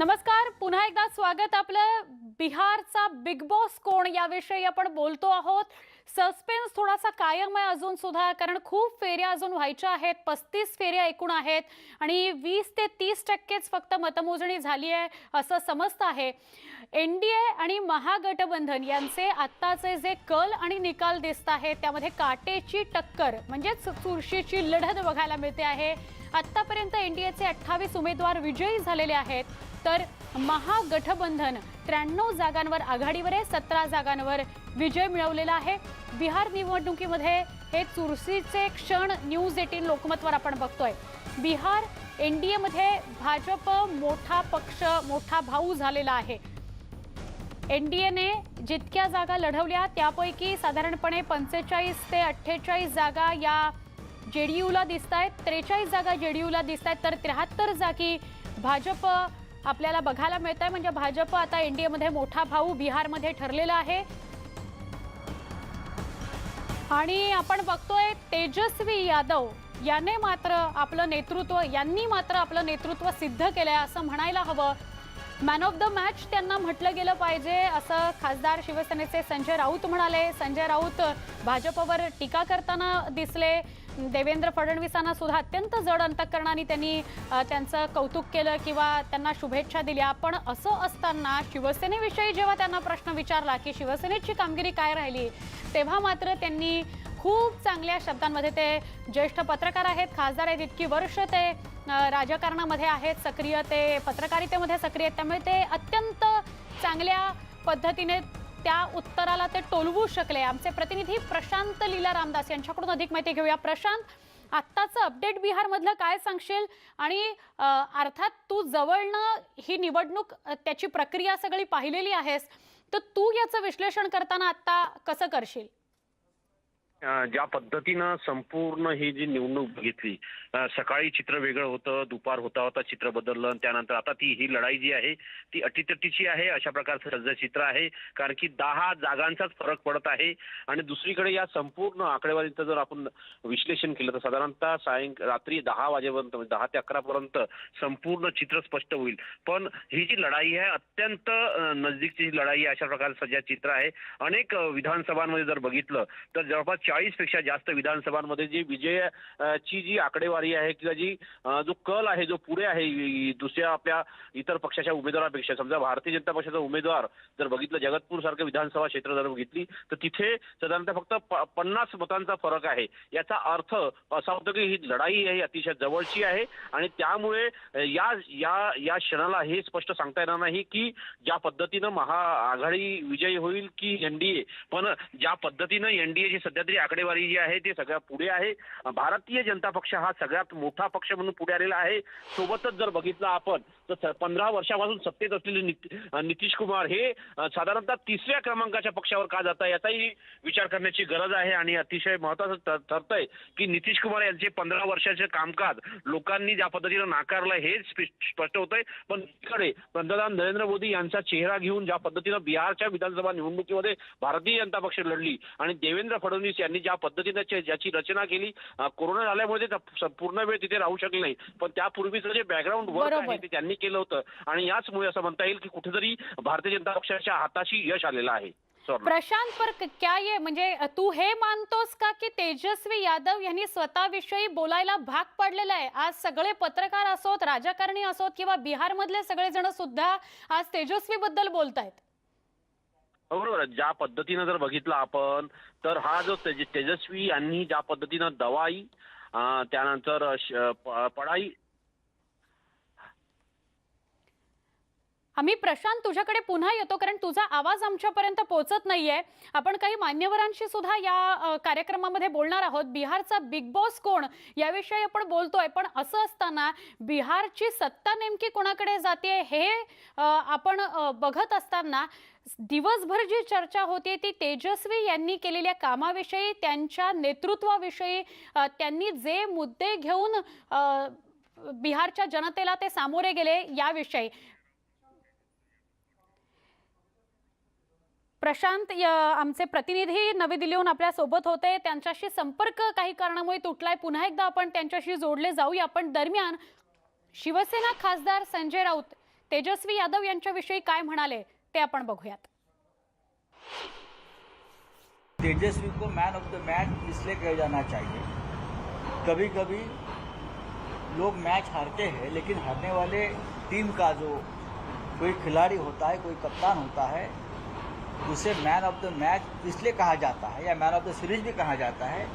नमस्कार पुन्हा एकदा स्वागत आपलं बिहारचा बिग बॉस कोण याविषयी आपण बोलतो आहोत. सस्पेन्स थोडासा कायम आहे अजून सुद्धा कारण खूप फेऱ्या अजून व्हायच्या आहेत पस्तीस फेऱ्या एकूण आहेत आणि वीस ते तीस टक्केच फक्त मतमोजणी झाली आहे असं समजतं आहे. एन डी ए आणि महागठबंधन यांचे आत्ताचे जे कल आणि निकाल दिसत आहेत त्यामध्ये काटेची टक्कर म्हणजेच चुरशीची लढत बघायला मिळते आहे. आत्तापर्यंत एन डी एचे अठ्ठावीस उमेदवार विजयी झालेले आहेत. तर महागठबंधन त्र्याण्णव जागांवर आघाडीवर आहे सतरा जागांवर विजय मिळवलेला आहे. बिहार निवडणुकीमध्ये हे चुरशीचे क्षण न्यूज एटीन लोकमतवर आपण बघतोय. बिहार एन डी एमध्ये भाजप मोठा पक्ष मोठा भाऊ झालेला आहे. एन डी एने जितक्या जागा लढवल्या त्यापैकी साधारणपणे पंचेचाळीस ते अठ्ठेचाळीस जागा या जे डी यूला दिसत आहेत त्रेचाळीस जागा जे डी यूला दिसत आहेत तर त्र्याहत्तर जागी भाजप आपल्याला बघायला मिळत आहे म्हणजे भाजप आता एनडीएमध्ये मोठा भाऊ बिहारमध्ये ठरलेला आहे. आणि आपण बघतोय तेजस्वी यादव याने मात्र आपलं नेतृत्व यांनी मात्र आपलं नेतृत्व सिद्ध केलंय असं म्हणायला हवं. मॅन ऑफ द मॅच त्यांना म्हटलं गेलं पाहिजे असं खासदार शिवसेनेचे संजय राऊत म्हणाले. संजय राऊत भाजपवर टीका करताना दिसले. देवेंद्र फडणवीसांना सुद्धा अत्यंत जड अंतकरणाने त्यांनी त्यांचं कौतुक केलं किंवा त्यांना शुभेच्छा दिल्या. पण असं असताना शिवसेनेविषयी जेव्हा त्यांना प्रश्न विचारला की शिवसेनेची कामगिरी काय राहिली तेव्हा मात्र त्यांनी खूप चांगल्या शब्दांमध्ये ते ज्येष्ठ पत्रकार आहेत खासदार आहेत इतकी वर्ष ते राजकारणामध्ये आहेत सक्रिय ते पत्रकारितेमध्ये सक्रिय आहेत त्यामुळे ते अत्यंत चांगल्या पद्धतीने त्या उत्तराला ते टोलवू शकले. आमचे प्रतिनिधी प्रशांत लीला रामदास यांच्याकडून अधिक माहिती घेऊया. प्रशांत आत्ताचं अपडेट बिहारमधलं काय सांगशील? आणि अर्थात तू जवळनं ही निवडणूक त्याची प्रक्रिया सगळी पाहिलेली आहेस. तर तू याचं विश्लेषण करताना आत्ता कसं करशील? ज्या पद्धतीनं संपूर्ण ही जी निवडणूक बघितली सकाळी चित्र वेगळं होतं दुपार होता होता चित्र बदललं आणि त्यानंतर आता ती ही लढाई जी आहे ती अटीतटीची आहे अशा प्रकारचं सध्या चित्र आहे कारण की दहा जागांचाच फरक पडत आहे. आणि दुसरीकडे या संपूर्ण आकडेवारीचं जर आपण विश्लेषण केलं तर साधारणतः सायं रात्री दहा वाजेपर्यंत म्हणजे दहा ते अकरापर्यंत संपूर्ण चित्र स्पष्ट होईल. पण ही जी लढाई आहे अत्यंत नजदीकची लढाई आहे अशा प्रकारचं सध्या चित्र आहे. अनेक विधानसभांमध्ये जर बघितलं तर जवळपास चाळीसपेक्षा जास्त विधानसभांमध्ये जी विजयाची जी आकडेवारी आहे किंवा जी जो कल आहे जो पुढे आहे दुसऱ्या आपल्या इतर पक्षाच्या उमेदवारापेक्षा. समजा भारतीय जनता पक्षाचा उमेदवार जर बघितलं जगतपूर सारखं विधानसभा क्षेत्र जर बघितली तर तिथे साधारणतः फक्त पन्नास मतांचा फरक आहे. याचा अर्थ असा होतो की ही लढाई आहे अतिशय जवळची आहे आणि त्यामुळे या या या क्षणाला हे स्पष्ट सांगता येणार नाही की ज्या पद्धतीनं महाआघाडी विजयी होईल की एनडीए पण ज्या पद्धतीनं एनडीएची सध्या तरी आकडेवारी जी आहे ती सगळ्या पुढे आहे. भारतीय जनता पक्ष हा सगळ्यात मोठा पक्ष म्हणून पुढे आलेला आहे. सोबतच जर बघितलं आपण तर पंधरा वर्षापासून सत्तेत असलेले नितीश कुमार हे साधारणतः तिसऱ्या क्रमांकाच्या पक्षावर का जात आहे याचाही विचार करण्याची गरज आहे आणि अतिशय महत्वाचं ठरतंय की नितीश कुमार यांचे पंधरा वर्षाचे कामकाज लोकांनी ज्या पद्धतीनं नाकारलं हे स्पष्ट होतंय. पण इकडे पंतप्रधान नरेंद्र मोदी यांचा चेहरा घेऊन ज्या पद्धतीनं बिहारच्या विधानसभा निवडणुकीमध्ये भारतीय जनता पक्ष लढली आणि देवेंद्र फडणवीस यांनी ज्या पद्धतीनं ज्याची रचना केली कोरोना झाल्यामुळे पूर्ण वेळ तिथे राहू शकले नाही पण त्यापूर्वीचं जे बॅकग्राऊंड वर्क. आहे ते त्यांनी केलं होतं. आणि याचमुळे असं म्हणता येईल की कुठेतरी भारतीय जनता पक्षाच्या हाताशी यश आलेलं आहे. प्रशांत पर क्या ये म्हणजे तू हे मानतोस का की तेजस्वी यादव यांनी स्वतःविषयी बोलायला भाग पडलेला आहे? आज सगळे पत्रकार असोत राजकारणी असोत किंवा बिहारमधले सगळेजण सुद्धा आज तेजस्वी बद्दल बोलतायत. हो, बरोबर ज्या पद्धतीनं जर बघितलं आपण तर हा जो तेज- तेजस्वी यांनी ज्या पद्धतीनं दवाई अं, त्यानंतर श- प- पढाई आम्ही प्रशांत तुझ्याकडे पुन्हा येतो कारण तुझा आवाज आमच्यापर्यंत पोहोचत नाहीये. आपण काही मान्यवरांशी सुद्धा या कार्यक्रमामध्ये बोलणार आहोत. बिहारचा बिग बॉस कोण? याविषयी आपण बोलतोय. पण असं असताना बिहारची सत्ता नेमकी कोणाकडे जाते हे आपण बघत असताना दिवसभर जी चर्चा होती ती तेजस्वी यांनी केलेल्या कामाविषयी त्यांच्या नेतृत्वाविषयी त्यांनी जे मुद्दे घेऊन बिहारच्या जनतेला ते सामोरे गेले याविषयी. प्रशांत या आमचे प्रतिनिधी नवी दिल्लीहून आपल्यासोबत होते. त्यांच्याशी संपर्क काही कारणामुळे तुटलाय. पुन्हा एकदा आपण त्यांच्याशी जोडले जाऊया. पण दरम्यान शिवसेना खासदार संजय राऊत तेजस्वी यादव यांच्याविषयी काय म्हणाले ते आपण बघूयात. तेजस्वी को मैन ऑफ द मैच इसलिए कह जाना चाहिए। कभी कभी लोग मैच हारते हैं लेकिन हारने वाले टीम का जो कोई खिलाड़ी होता है कोई कप्तान होता है उसे मैन ऑफ द मैच इसलिए कहा जाता है या मैन ऑफ द सीरीज भी कहा जाता है